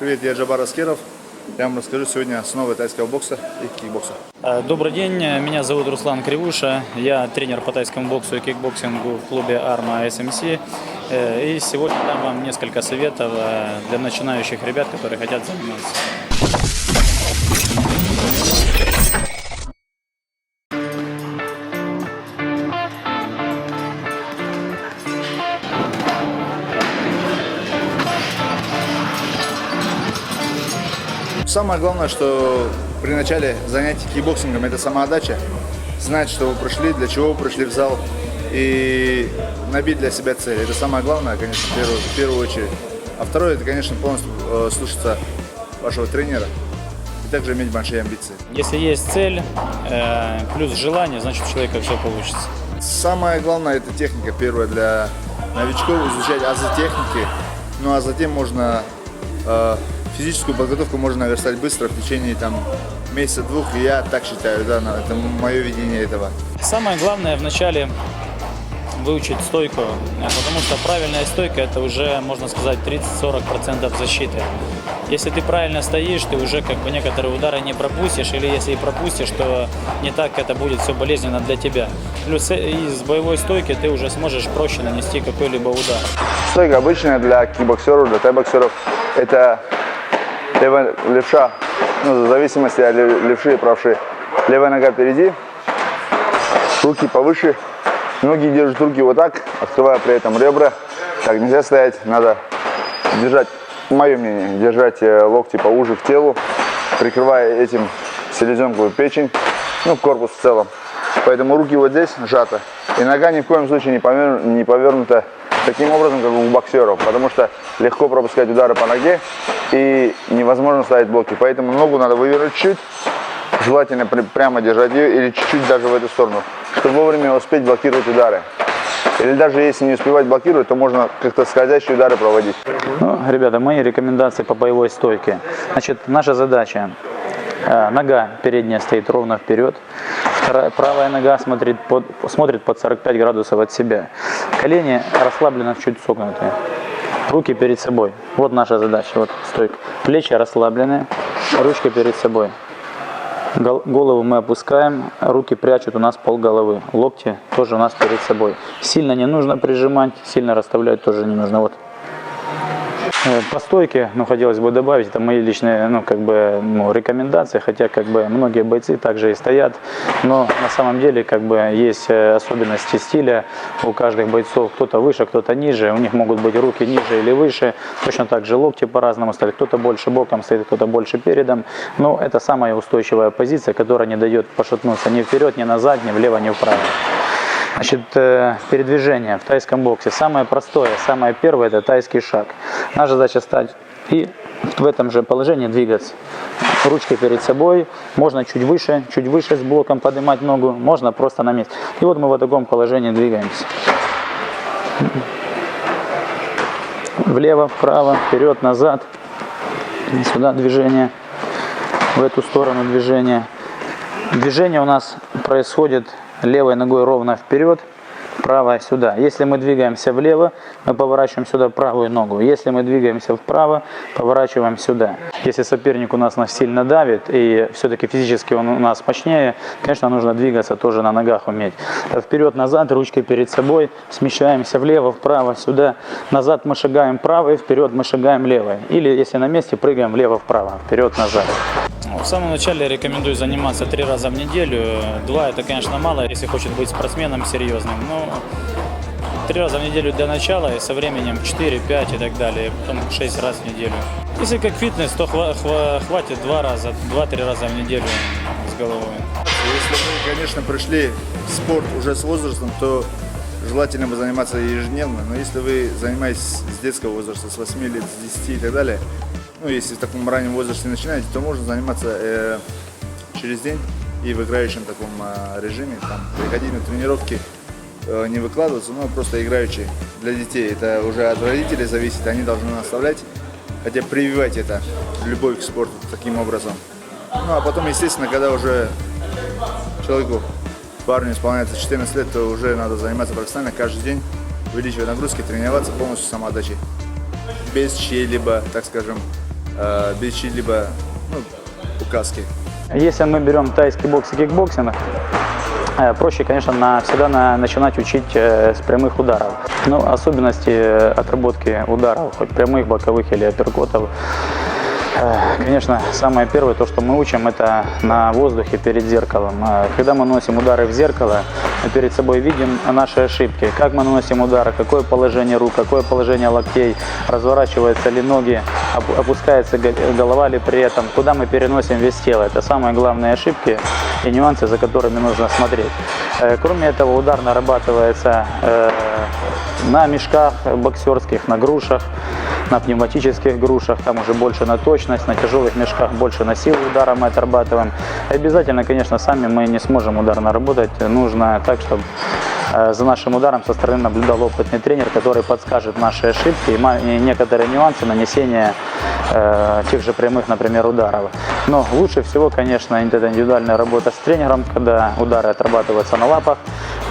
Привет, я Джабар Аскеров. Я вам расскажу сегодня основы тайского бокса и кикбокса. Э, Добрый день, меня зовут Руслан Кривуша, я тренер по тайскому боксу и кикбоксингу в клубе Арма SMC. Э, И сегодня дам вам несколько советов э, для начинающих ребят, которые хотят заниматься. Самое главное, что при начале занятий кикбоксингом это самоотдача. Знать, что вы пришли, для чего вы пришли в зал и набить для себя цель. Это самое главное, конечно, в первую, в первую очередь. А второе, это, конечно, полностью э, слушаться вашего тренера и также иметь большие амбиции. Если есть цель э, плюс желание, значит у человека все получится. Самое главное это техника первая для новичков, изучать азы техники. Ну а затем можно э, физическую подготовку можно наверстать быстро в течение там месяца-двух. И Я так считаю, да, на- это мое видение этого. Самое главное вначале выучить стойку, э, потому что правильная стойка это уже, можно сказать, 30-40% защиты. Если ты правильно стоишь, ты уже как бы некоторые удары не пропустишь, или если и пропустишь, то не так это будет все болезненно для тебя. Плюс э, из боевой стойки ты уже сможешь проще нанести какой-либо удар. Стойка обычная для кикбоксеров, для тайбоксеров. Это левая левша, ну, в зависимости от лев- левши и правши. Левая нога впереди, руки повыше, ноги держат руки вот так, открывая при этом ребра. Так нельзя стоять, надо держать, мое мнение, держать э, локти поуже к телу, прикрывая этим селезенковую печень, ну, корпус в целом. Поэтому руки вот здесь сжаты. И нога ни в коем случае не, повер- не повернута таким образом, как у боксеров, потому что легко пропускать удары по ноге и невозможно ставить блоки. Поэтому ногу надо вывернуть чуть, желательно при- прямо держать ее или чуть-чуть даже в эту сторону, чтобы вовремя успеть блокировать удары. Или даже если не успевать блокировать, то можно как-то скользящие удары проводить. Ну, ребята, мои рекомендации по боевой стойке. Значит, наша задача. э, Нога передняя стоит ровно вперед. Правая нога смотрит под, смотрит под 45 градусов от себя. Колени расслабленно чуть согнутые. Руки перед собой. Вот наша задача. Вот стойка. Плечи расслаблены. Ручка перед собой. Гол- Голову мы опускаем, руки прячут у нас пол головы, локти тоже у нас перед собой. Сильно не нужно прижимать, сильно расставлять тоже не нужно. Вот. Э, По стойке, ну, хотелось бы добавить, это мои личные, ну, как бы, ну, рекомендации, хотя, как бы, многие бойцы также и стоят, но на самом деле, как бы, есть э, особенности стиля. У каждых бойцов, кто-то выше, кто-то ниже, у них могут быть руки ниже или выше, точно так же локти по-разному стоят, кто-то больше боком стоит, кто-то больше передом, но это самая устойчивая позиция, которая не дает пошатнуться ни вперед, ни назад, ни влево, ни вправо. Значит, э, передвижение в тайском боксе. Самое простое, самое первое – это тайский шаг. Наша задача стать и в этом же положении двигаться. Ручкой перед собой, можно чуть выше, чуть выше с блоком поднимать ногу, можно просто на месте. И вот мы в таком положении двигаемся. Влево, вправо, вперед, назад. Сюда движение, в эту сторону движение. Движение у нас происходит левой ногой ровно вперед, правая сюда. Если мы двигаемся влево, мы поворачиваем сюда правую ногу. Если мы двигаемся вправо, поворачиваем сюда. Если соперник у нас нас сильно давит и все-таки физически он у нас мощнее, конечно, нужно двигаться тоже на ногах уметь. Вперед-назад, ручкой перед собой, смещаемся влево, вправо, сюда. Назад мы шагаем правой, вперед мы шагаем левой. Или если на месте, прыгаем влево-вправо, вперед-назад. В самом начале рекомендую заниматься три раза в неделю. Два это, конечно, мало, если хочет быть спортсменом серьезным. Но три раза в неделю для начала и со временем 4, 5 и так далее. Потом 6 раз в неделю. Если как фитнес, то хва- хва- хватит два раза, два-три раза в неделю с головой. Если вы, конечно, пришли в спорт уже с возрастом, то желательно бы заниматься ежедневно. Но если вы занимаетесь с детского возраста, с 8 лет, с 10 и так далее, ну, если в таком раннем возрасте начинаете, то можно заниматься э, через день и в играющем таком э, режиме. Там, приходить на тренировки, э, не выкладываться, но просто играющие для детей. Это уже от родителей зависит, они должны наставлять, хотя прививать это, любовь к спорту таким образом. Ну, а потом, естественно, когда уже человеку, парню исполняется 14 лет, то уже надо заниматься профессионально каждый день, увеличивать нагрузки, тренироваться полностью самоотдачей. Без чьей-либо, так скажем, э, бичи, либо ну, указки. Если мы берем тайский бокс и кикбоксинг, э, проще, конечно, на, всегда на- начинать учить э, с прямых ударов. Но особенности э, отработки ударов, хоть прямых, боковых или апперкотов, Конечно, самое первое, то, что мы учим, это на воздухе перед зеркалом. Когда мы наносим удары в зеркало, мы перед собой видим наши ошибки. Как мы наносим удары, какое положение рук, какое положение локтей, разворачиваются ли ноги, оп- опускается го- голова ли при этом, куда мы переносим вес тела. Это самые главные ошибки и нюансы, за которыми нужно смотреть. Э, Кроме этого, удар нарабатывается э, на мешках боксерских, на грушах, на пневматических грушах, там уже больше на точность, на тяжелых мешках больше на силу удара мы отрабатываем. Обязательно, конечно, сами мы не сможем удар наработать. Нужно так, чтобы э, за нашим ударом со стороны наблюдал опытный тренер, который подскажет наши ошибки и некоторые нюансы нанесения э, тех же прямых, например, ударов. Но лучше всего, конечно, это индивидуальная работа с тренером, когда удары отрабатываются на лапах,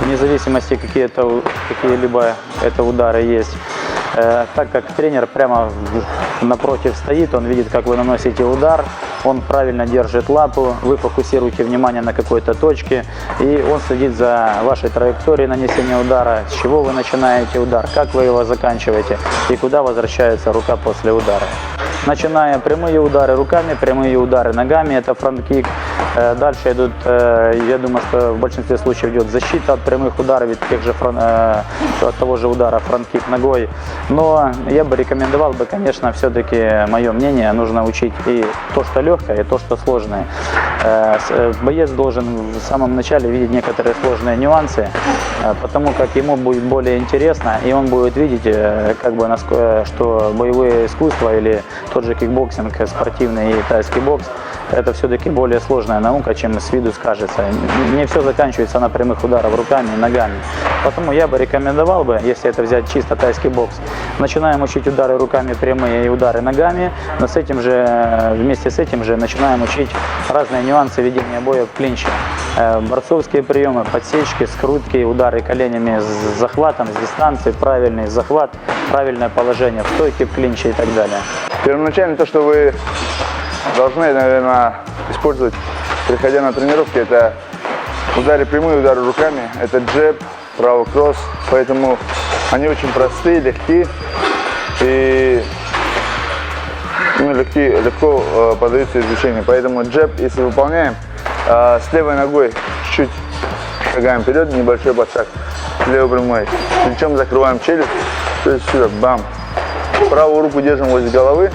вне зависимости, какие это, какие-либо это удары есть. Э, так как тренер прямо напротив стоит, он видит, как вы наносите удар, он правильно держит лапу, вы фокусируете внимание на какой-то точке, и он следит за вашей траекторией нанесения удара, с чего вы начинаете удар, как вы его заканчиваете и куда возвращается рука после удара. Начиная прямые удары руками, прямые удары ногами, это фронт-кик. Э, Дальше идут, э, я думаю, что в большинстве случаев идет защита от прямых ударов, ведь тех же фрон- э, от того же удара фронт-кик ногой. Но я бы рекомендовал бы, конечно, все-таки, мое мнение, нужно учить и то, что легкое, и то, что сложное. Боец должен в самом начале видеть некоторые сложные нюансы, потому как ему будет более интересно, и он будет видеть, как бы, что боевое искусство или тот же кикбоксинг, э, спортивный и тайский бокс, это все-таки более сложная наука, чем с виду скажется. Не все заканчивается на прямых ударах руками и ногами. Поэтому я бы рекомендовал бы, если это взять чисто тайский бокс, начинаем учить удары руками прямые и удары ногами, но с этим же, э, вместе с этим же начинаем учить разные нюансы ведения боя в клинче. Э, Борцовские приемы, подсечки, скрутки, удары коленями с захватом, с дистанции, правильный захват, правильное положение в стойке, в клинче и так далее. Первоначально то, что вы должны, наверное, использовать, приходя на тренировки, это удары прямые, удары руками, это джеб, правый кросс, поэтому они очень простые, легкие и ну, легкие, легко э, поддаются изучению. Поэтому джеб, если выполняем, э, с левой ногой чуть-чуть шагаем вперед, небольшой подшаг, левой прямой, плечом закрываем челюсть, то есть сюда, бам, правую руку держим возле головы,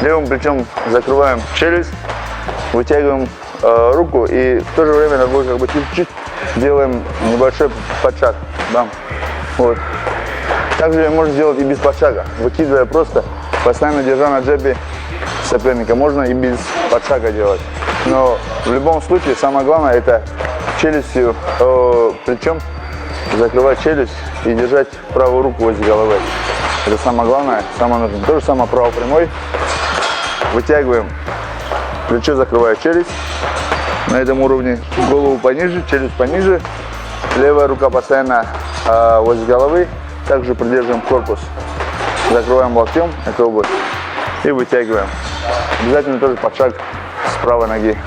левым плечом закрываем челюсть, вытягиваем э, руку и в то же время ногой как бы чуть-чуть делаем небольшой подшаг. Бам. Вот. Также можно сделать и без подшага, выкидывая просто, постоянно держа на джебе соперника. Можно и без подшага делать. Но в любом случае самое главное это челюстью, э, плечом закрывать челюсть и держать правую руку возле головы. Это самое главное, самое нужное. То же самое правый прямой. Вытягиваем, плечо закрывает челюсть. На этом уровне голову пониже, челюсть пониже. Левая рука постоянно э, возле головы. Также придерживаем корпус. Закрываем локтем эту область и вытягиваем. Обязательно тоже под шаг с правой ноги.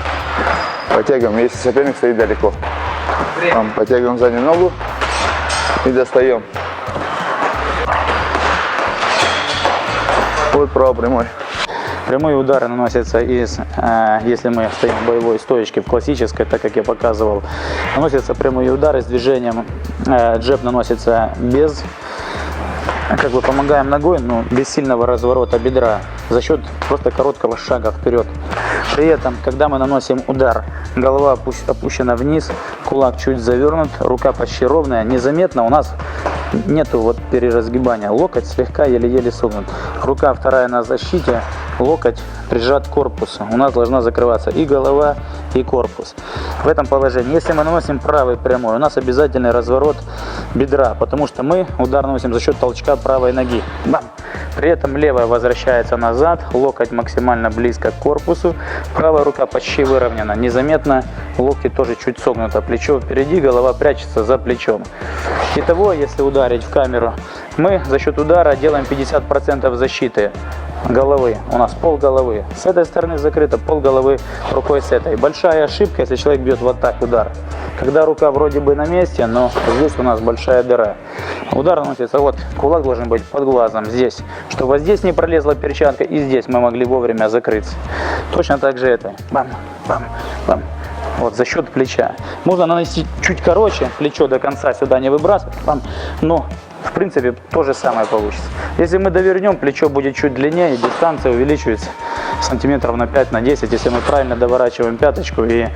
Подтягиваем, если соперник стоит далеко. Там, подтягиваем заднюю ногу и достаем. Вот правый прямой. Прямые удары наносятся из, э, если мы стоим в боевой стоечке, в классической, так как я показывал, наносятся прямые удары с движением. Э, джеб наносится без, как бы помогаем ногой, но без сильного разворота бедра, за счет просто короткого шага вперед. При этом, когда мы наносим удар, голова опу- опущена вниз, кулак чуть завернут, рука почти ровная, незаметно у нас нету вот переразгибания. Локоть слегка еле-еле согнут. Рука вторая на защите, локоть прижат к корпусу. У нас должна закрываться и голова, и корпус. В этом положении, если мы наносим правый прямой, у нас обязательный разворот бедра, потому что мы удар наносим за счет толчка правой ноги. Бам! При этом левая возвращается назад, локоть максимально близко к корпусу, правая рука почти выровнена, незаметно, локти тоже чуть согнуто, плечо впереди, голова прячется за плечом. Итого, если ударить в камеру, мы за счет удара делаем 50% защиты. Головы. У нас пол головы. С этой стороны закрыто, пол головы рукой с этой. Большая ошибка, если человек бьет вот так удар. Когда рука вроде бы на месте, но здесь у нас большая дыра. Удар наносится, вот кулак должен быть под глазом здесь, чтобы здесь не пролезла перчатка и здесь мы могли вовремя закрыться. Точно так же это. Бам, бам, бам. Вот, за счет плеча. Можно нанести чуть короче, плечо до конца сюда не выбрасывать, бам, но в принципе то же самое получится. Если мы довернем, плечо будет чуть длиннее, дистанция увеличивается сантиметров на 5 на 10, если мы правильно доворачиваем пяточку и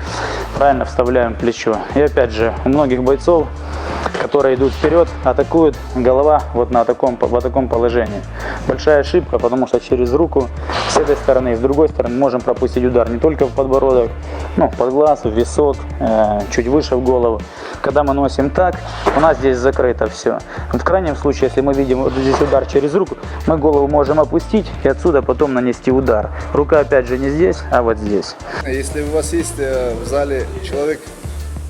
правильно вставляем плечо. И опять же, у многих бойцов, которые идут вперед, атакуют голова вот на таком, в таком положении. Большая ошибка, потому что через руку с этой стороны и с другой стороны можем пропустить удар не только в подбородок, ну, под глаз, в висок, э, чуть выше в голову. Когда мы носим так, у нас здесь закрыто все. В крайнем случае, если мы видим вот здесь удар через руку, мы голову можем опустить и отсюда потом нанести удар. Рука опять же не здесь, а вот здесь. Если у вас есть э, в зале человек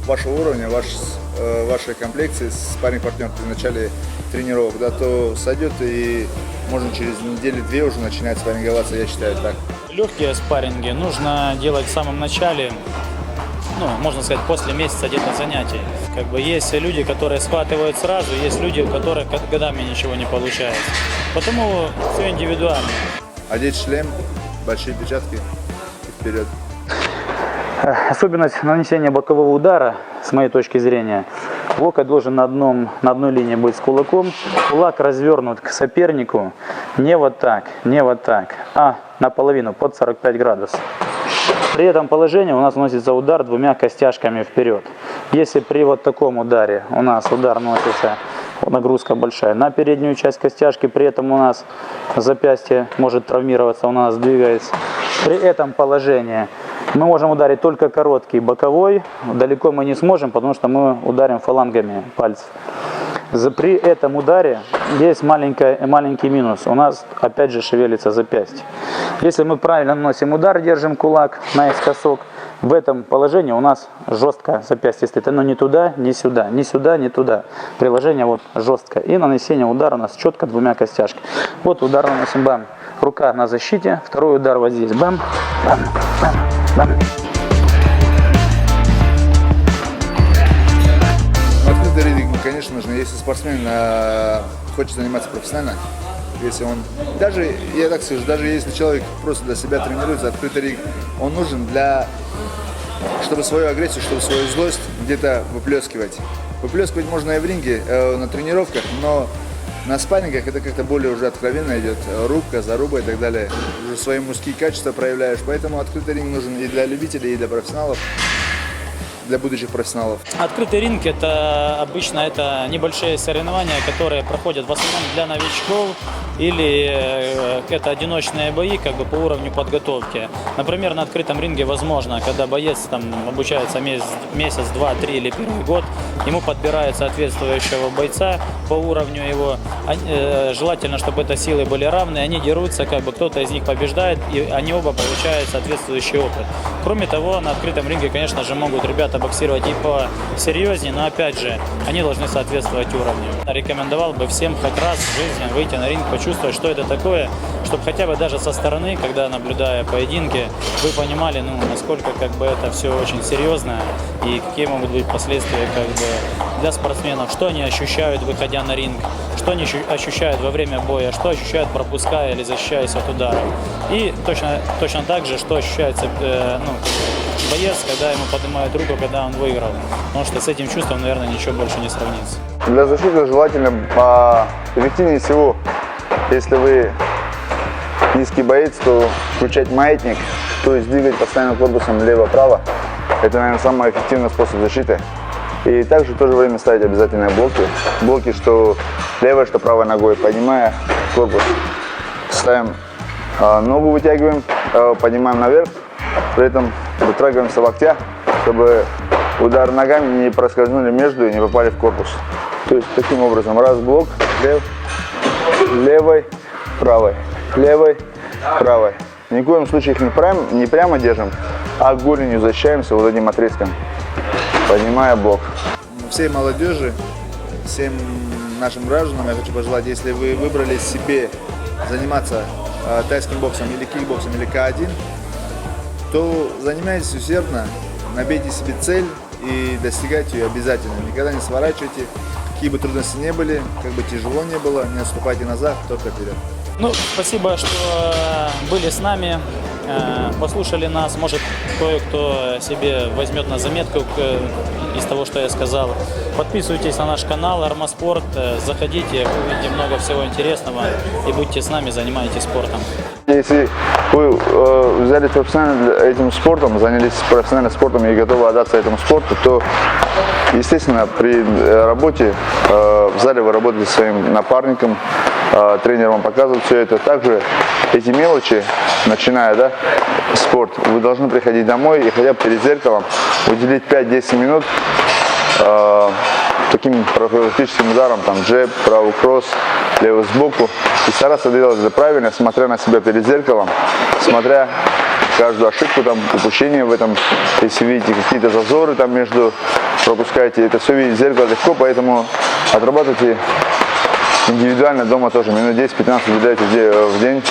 вашего уровня, ваш, вашей комплекции, спарринг партнер при начале тренировок, да, то сойдет и можно через недели-две уже начинать спарринговаться, я считаю так. Легкие спарринги нужно делать в самом начале, ну, можно сказать, после месяца где-то занятий. Как бы есть люди, которые схватывают сразу, есть люди, у которых год- годами ничего не получается. Потому все индивидуально. Одеть шлем, большие перчатки и вперед. Особенность нанесения бокового удара, с моей точки зрения, локоть должен на, одном, на одной линии быть с кулаком, кулак развернут к сопернику не вот так, не вот так, а наполовину, под 45 градусов. При этом положении у нас носится удар двумя костяшками вперед. Если при вот таком ударе у нас удар носится, нагрузка большая, на переднюю часть костяшки, при этом у нас запястье может травмироваться, у нас двигается. При этом положении мы можем ударить только короткий боковой, далеко мы не сможем, потому что мы ударим фалангами пальцев. При этом ударе есть маленькая, маленький минус. У нас опять же шевелится запястье. Если мы правильно наносим удар, держим кулак наискосок, в этом положении у нас жестко запястье стоит. Оно не туда, не сюда, не сюда, не туда. Приложение вот жестко. И нанесение удара у нас четко двумя костяшками. Вот удар наносим, бам. Рука на защите, второй удар вот здесь, бам, бам, бам, бам. Открытый ринг, конечно, нужно. Если спортсмен э, хочет заниматься профессионально, если он, даже, я так скажу, даже если человек просто для себя тренируется, открытый ринг, он нужен для, чтобы свою агрессию, чтобы свою злость где-то выплескивать. Выплескивать можно и в ринге, э, на тренировках, но на спаррингах это как-то более уже откровенно идет, рубка, заруба и так далее. Уже свои мужские качества проявляешь, поэтому открытый ринг нужен и для любителей, и для профессионалов, для будущих профессионалов. Открытый ринг это обычно это небольшие соревнования, которые проходят в основном для новичков или э, это одиночные бои как бы по уровню подготовки. Например, на открытом ринге возможно, когда боец там обучается месяц, два, три или первый год, ему подбирают соответствующего бойца по уровню его. Э, желательно, чтобы это силы были равны, они дерутся, как бы кто-то из них побеждает, и они оба получают соответствующий опыт. Кроме того, на открытом ринге, конечно же, могут ребята боксировать и посерьезнее, но опять же, они должны соответствовать уровню. Рекомендовал бы всем хоть раз в жизни выйти на ринг, почувствовать, что это такое, чтобы хотя бы даже со стороны, когда наблюдая поединки, вы понимали, ну, насколько как бы это все очень серьезно и какие могут быть последствия как бы для спортсменов, что они ощущают, выходя на ринг, что они ощу- ощущают во время боя, что ощущают, пропуская или защищаясь от ударов. И точно, точно так же, что ощущается э, ну, боец, когда ему поднимают руку, когда он выиграл. Потому что с этим чувством, наверное, ничего больше не сравнится. Для защиты желательно по эффективнее всего, если вы низкий боец, то включать маятник, то есть двигать постоянно корпусом лево-право. Это, наверное, самый эффективный способ защиты. И также в то же время ставить обязательно блоки. Блоки, что левой, что правой ногой, поднимая корпус. Ставим а, ногу, вытягиваем, а, поднимаем наверх, при этом дотрагиваемся локтя, чтобы удары ногами не проскользнули между и не попали в корпус. То есть таким образом, раз блок, лев, левой, правой, левой, правой. Ни в коем случае их не, прям, не прямо держим, а голенью защищаемся вот этим отрезком, поднимая блок. всей молодежи, всем нашим гражданам я хочу пожелать, если вы выбрали себе заниматься э, тайским боксом или кикбоксом или К1, то занимайтесь усердно, набейте себе цель и достигайте ее обязательно. Никогда не сворачивайте, какие бы трудности не были, как бы тяжело не было, не отступайте назад, только вперед. Ну, спасибо, что э, были с нами, послушали нас. Может, кое-кто себе возьмет на заметку к- из того, что я сказал. Подписывайтесь на наш канал Армаспорт, э, заходите, увидите много всего интересного и будьте с нами, занимайтесь спортом. Если вы э, взялись профессионально этим спортом, занялись профессионально спортом и готовы отдаться этому спорту, то, естественно, при э, работе э, в зале вы работаете своим напарником, э, тренер вам показывает все это. Также эти мелочи, начиная, да, спорт, вы должны приходить домой и хотя бы перед зеркалом уделить 5-10 минут э, таким профилактическим ударом, там джеб, правый кросс, левый сбоку. И стараться делать это правильно, смотря на себя перед зеркалом, смотря каждую ошибку, там, упущение в этом, если видите какие-то зазоры там между, пропускаете, это все видеть в зеркало легко, поэтому отрабатывайте индивидуально дома тоже, минут 10-15 уделяйте в де- в день,